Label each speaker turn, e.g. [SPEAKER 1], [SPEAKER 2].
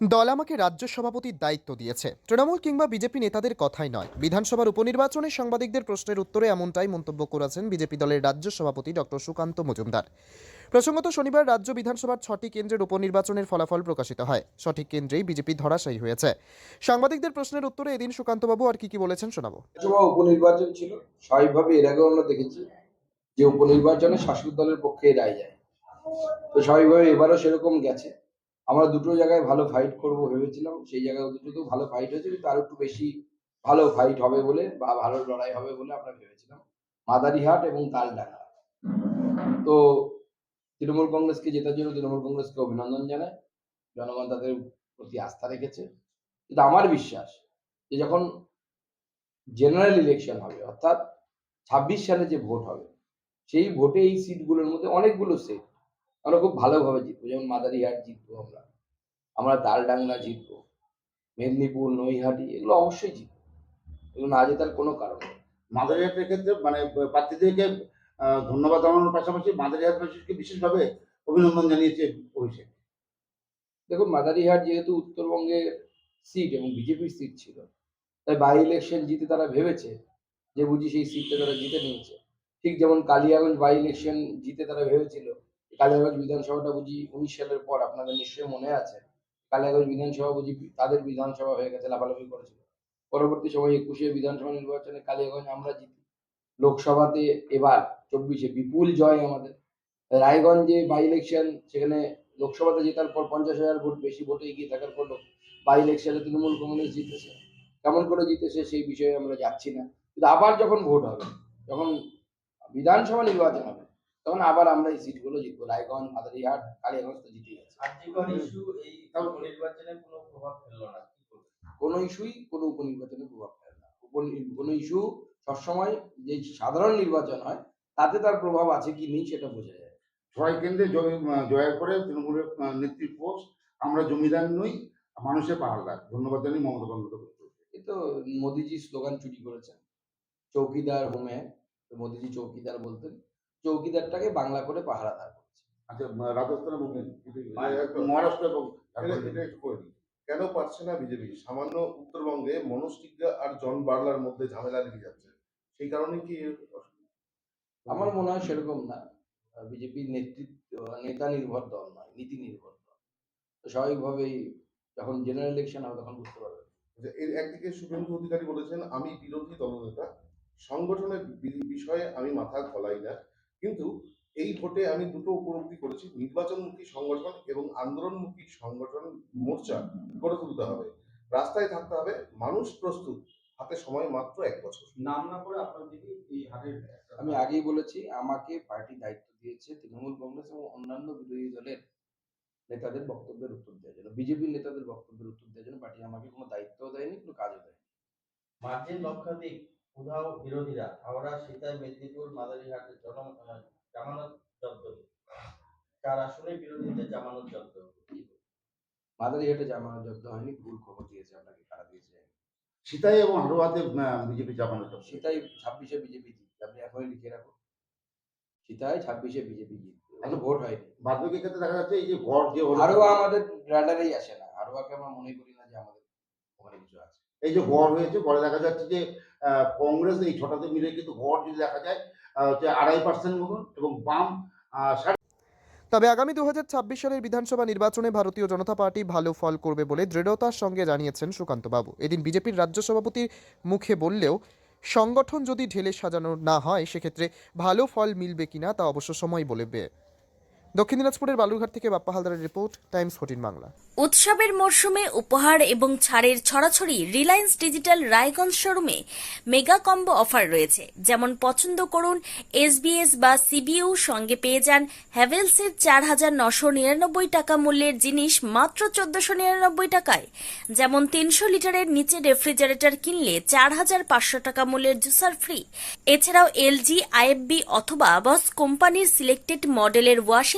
[SPEAKER 1] দল আমাকে রাজ্য সভাপতির দায়িত্ব দিয়েছে। তৃণমূল কিংবা বিজেপি নেতাদের কথাই নয়। বিধানসভার উপনির্বাচনে সাংবাদিকদের প্রশ্নের উত্তরে এমনটাই মন্তব্য করেছেন বিজেপি দলের রাজ্য সভাপতি ডক্টর সুকান্ত মজুমদার। প্রসঙ্গত শনিবার রাজ্য বিধানসভার ছটি কেন্দ্রের উপনির্বাচনের ফলাফল প্রকাশিত হয়। সঠিক কেন্দ্রেই বিজেপি ধরাশায়ী হয়েছে। সাংবাদিকদের প্রশ্নের উত্তরে এদিন সুকান্তবাবু আর কি কি বলেছেন শোনাবো।
[SPEAKER 2] উপনির্বাচন ছিল। স্বাভাবিকভাবে এর আগেও আমরা দেখেছি যে উপনির্বাচনে শাসক দলের পক্ষে রায় যায়। তো স্বাভাবিকভাবে এবারও সেরকম গেছে। আমরা দুটো জায়গায় ভালো ফাইট করব ভেবেছিলাম, সেই জায়গায় দুটোতেও ভালো ফাইট হয়েছে, কিন্তু আরও একটু বেশি ভালো ফাইট হবে বলে বা ভালো লড়াই হবে বলে আমরা ভেবেছিলাম। মাদারিহাট এবং তালডাঙ্গা। তো তৃণমূল কংগ্রেসকে জেতার জন্য তৃণমূল কংগ্রেসকে অভিনন্দন জানায় জনগণ তাদের প্রতি আস্থা রেখেছে। কিন্তু আমার বিশ্বাস যে যখন জেনারেল ইলেকশন হবে, অর্থাৎ ছাব্বিশ সালে যে ভোট হবে, সেই ভোটে এই সিটগুলোর মধ্যে অনেকগুলো সিট আমরা খুব ভালোভাবে জিতবো। যেমন মাদারিহাট জিতবো আমরা। আমরা তালডাংরা জিতবো। মেদিনীপুর নৈহাটি এগুলো অবশ্যই জিতবো। এগুলো না জেতার কোনো কারণ নেই।
[SPEAKER 3] মাদারিহাটের ক্ষেত্রে মানে প্রার্থীদেরকে ধন্যবাদ জানানোর পাশাপাশি মাদারিহাটবাসীকে বিশেষভাবে অভিনন্দন জানিয়েছে অভিষেক।
[SPEAKER 2] দেখুন মাদারিহাট যেহেতু উত্তরবঙ্গের সিট এবং বিজেপির সিট ছিল তাই বাই ইলেকশন জিতে তারা ভেবেছে যে বুঝি সেই সিটটা তারা জিতে নিয়েছে। ঠিক যেমন কালিয়াগঞ্জ বাই ইলেকশন জিতে তারা ভেবেছিল কালিয়াগঞ্জ বিধানসভাটা বুঝি উনিশ সালের পর, আপনাদের নিশ্চয়ই মনে আছে। কালিয়াগঞ্জ বিধানসভা বুঝি তাদের বিধানসভা হয়ে গেছে, লাফালাফি করেছিল। পরবর্তী সময় একুশে বিধানসভা নির্বাচনে কালিয়াগঞ্জ আমরা জিতি। লোকসভাতে এবার চব্বিশে বিপুল জয় আমাদের। রায়গঞ্জে বাই ইলেকশন সেখানে লোকসভাতে জেতার পর পঞ্চাশ হাজার ভোট, বেশি ভোটে এগিয়ে থাকার পর বাই ইলেকশনে তৃণমূল কংগ্রেস জিতেছে। কেমন করে জিতেছে সেই বিষয়ে আমরা যাচ্ছি না। কিন্তু আবার যখন ভোট হবে, যখন বিধানসভা নির্বাচন হবে তখন আবার আমরা এই সিটগুলো জিতবো রায়গঞ্জ মাদারিহাট কালিয়াগঞ্জ তো জিতে গেছে
[SPEAKER 4] কোনো প্রভাব ফেলল না কি
[SPEAKER 2] ইস্যুই কোনো উপনির্বাচনে প্রভাব ফেলে না। উপনি- কোনো ইস্যু সবসময় যে সাধারণ নির্বাচন হয় তাতে তার প্রভাব আছে কি নেই সেটা বোঝা যায়।
[SPEAKER 3] ছয় কেন্দ্রে জয় জয়ের পরে তৃণমূলের পোস্ট। আমরা জমিদার নই মানুষের পাহাড়দার ধন্যবাদ জানি মমতা বন্দ্যোপাধ্যায়
[SPEAKER 2] এই তো মোদিজি স্লোগান চুরি করেছেন। চৌকিদার হোমে মোদিজি চৌকিদার বলতেন চৌকিদারটাকে বাংলা করে পাহারাদার করেছে।
[SPEAKER 3] আচ্ছা রাজস্থানে
[SPEAKER 5] একদম।
[SPEAKER 3] মহারাষ্ট্র এবং।
[SPEAKER 5] কেন পারছে না বিজেপি? সামান্য উত্তরবঙ্গে মনোস্টিকা আর জন বার্লার মধ্যে ঝামেলা লেগে যাচ্ছে। সেই কারণে কি
[SPEAKER 2] আমার মনে হয় সেরকম না। বিজেপির নেতৃত্ব নেতা নির্ভর দল নয় নীতি নির্ভর দল। তো স্বাভাবিকভাবেই যখন জেনারেল ইলেকশন হবে তখন বুঝতে পারবে
[SPEAKER 5] এর একদিকে শুভেন্দু অধিকারী বলেছেন আমি বিরোধী দলনেতা। সংগঠনের বিষয়ে আমি মাথা গলাই না কিন্তু এই ভোটে আমি দুটো উপলব্ধি করেছি নির্বাচনমুখী সংগঠন এবং আন্দোলনমুখী সংগঠন মোর্চা গড়ে তুলতে হবে। রাস্তায় থাকতে হবে মানুষ প্রস্তুত হাতে সময় মাত্র এক বছর।
[SPEAKER 4] নাম না করে আপনার দিকে এই হাটের
[SPEAKER 2] আমি আগেই বলেছি আমাকে পার্টি দায়িত্ব দিয়েছে তৃণমূল কংগ্রেস এবং অন্যান্য বিরোধী দলের নেতাদের বক্তব্যের উত্তর দেওয়ার জন্য। বিজেপির নেতাদের বক্তব্যের উত্তর দেওয়ার জন্য পার্টি আমাকে কোনো দায়িত্বও দেয়নি কোনো কাজও দেয়নি।
[SPEAKER 4] মার্জিন লক্ষাধিক উধাও বিরোধীরা হাওড়া সীতাই মেদিনীপুর মাদারিহাটের জন জামানত জব্দ চার আসনে বিরোধীদের জামানত জব্দ?
[SPEAKER 2] মাদারিহাটে জামানত জব্দ হয়নি ভুল খবর দিয়েছে আপনাকে কারা দিয়েছে।
[SPEAKER 3] সীতাই এবং হারোয়াতে বিজেপি জামানো
[SPEAKER 2] সেটাই ছাব্বিশে বিজেপি জিতবে আপনি এখনই লিখে রাখুন। সেটাই ছাব্বিশে বিজেপি জিতবে এখনও ভোট হয়নি।
[SPEAKER 3] বাদবাকি ক্ষেত্রে দেখা যাচ্ছে এই যে ঘর যে
[SPEAKER 2] আরও আমাদের রাডারেই আসে না। আরোয়াকে আমরা মনে করি না যে আমাদের ওখানে কিছু আছে
[SPEAKER 3] এই যে গড় হয়েছে গড়ে দেখা যাচ্ছে যে কংগ্রেস এই ছটাতে মিলে কিন্তু গড় যদি দেখা যায় হচ্ছে আড়াই পার্সেন্ট মতন এবং বাম
[SPEAKER 1] তবে আগামী দু সালের বিধানসভা নির্বাচনে ভারতীয় জনতা পার্টি ভালো ফল করবে বলে দৃঢ়তার সঙ্গে জানিয়েছেন সুকান্তবাবু। এদিন বিজেপির রাজ্য সভাপতির মুখে বললেও সংগঠন যদি ঢেলে সাজানো না হয় সেক্ষেত্রে ভালো ফল মিলবে কিনা তা অবশ্য সময় বলবে। দক্ষিণ দিনাজপুরের বালুরঘাট থেকে বাপ্পা হালদারের রিপোর্ট, টাইমস ফোর্টিন বাংলা।
[SPEAKER 6] উৎসবের মরশুমে উপহার এবং ছাড়ের ছড়াছড়ি রিলায়েন্স ডিজিটাল রায়গঞ্জ শোরুমে মেগা কম্বো অফার রয়েছে। যেমন পছন্দ করুন এসবিএস বা সিবিইউ সঙ্গে পেয়ে যান হ্যাভেলসের চার হাজার নশো নিরানব্বই টাকা মূল্যের জিনিস মাত্র চোদ্দশো নিরানব্বই টাকায়। যেমন তিনশো লিটারের নিচে রেফ্রিজারেটর কিনলে চার হাজার পাঁচশো টাকা মূল্যের জুসার ফ্রি। এছাড়াও এলজি, আইএফবি অথবা বস কোম্পানির সিলেক্টেড মডেলের ওয়াশিং